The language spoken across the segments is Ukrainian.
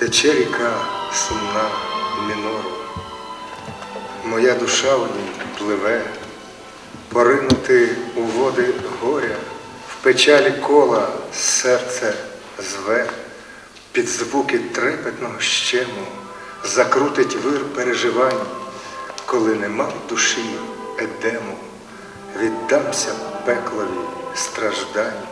Тече ріка сумна мінору, моя душа в ній пливе, поринути у води горя, в печалі кола серце зве, під звуки трепетного щему закрутить вир переживань, коли нема в душі едему, віддамся пеклові страждань.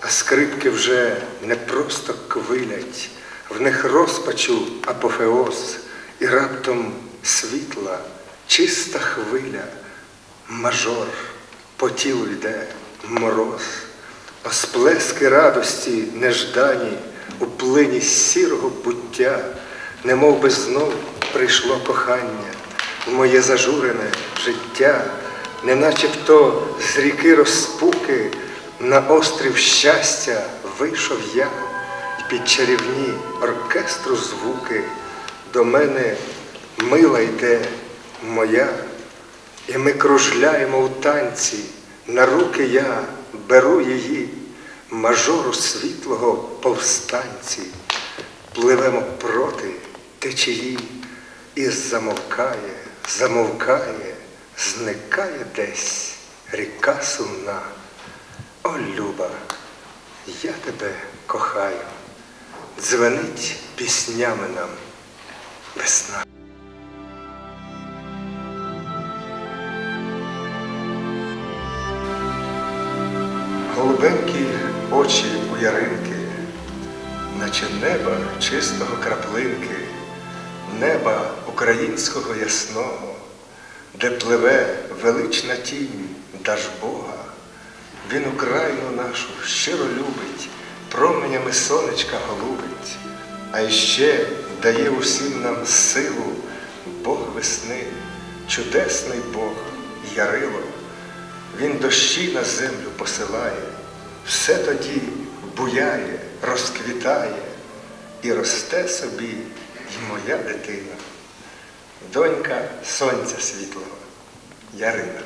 А скрипки вже не просто квилять, в них розпачу апофеоз, і раптом світла, чиста хвиля, мажор по тілу йде мороз, а сплески радості неждані у плині сірого буття, немов би знов прийшло кохання в моє зажурене життя, неначе б то з ріки розпуки. На острів щастя вийшов я, під чарівні оркестру звуки. До мене мила йде моя, і ми кружляємо у танці, на руки я беру її, мажору світлого повстанці, пливемо проти течії, і замовкає, замовкає, зникає десь ріка сумна. О, Люба, я тебе кохаю, дзвенить піснями нам весна. Голубенькі очі у яринки, наче неба чистого краплинки, неба українського ясного, де пливе велична тінь Дажбога. Він Україну нашу щиро любить, променями сонечка голубить, а іще дає усім нам силу Бог весни, чудесний Бог Ярило. Він дощі на землю посилає, все тоді буяє, розквітає і росте собі і моя дитина, донька сонця світлого, Ярина.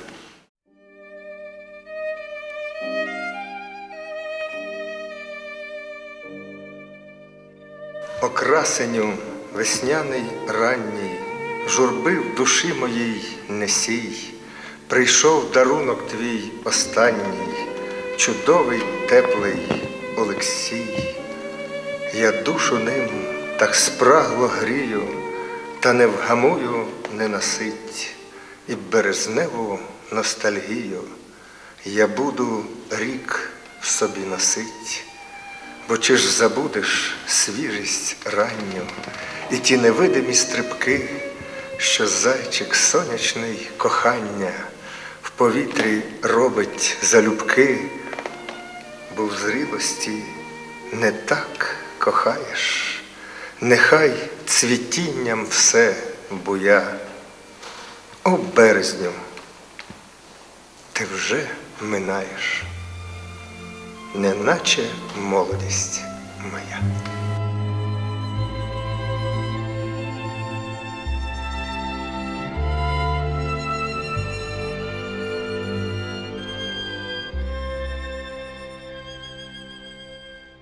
Окрасеню весняний ранній, журби в душі моїй несій, прийшов дарунок твій останній, чудовий теплий Олексій. Я душу ним так спрагло грію, та не вгамую ненасить, і березневу ностальгію я буду рік в собі носить. Бо чи ж забудеш свіжість ранню і ті невидимі стрибки, що зайчик сонячний кохання в повітрі робить залюбки, бо в зрілості не так кохаєш, нехай цвітінням все буя. О березню, ти вже минаєш неначе молодість моя.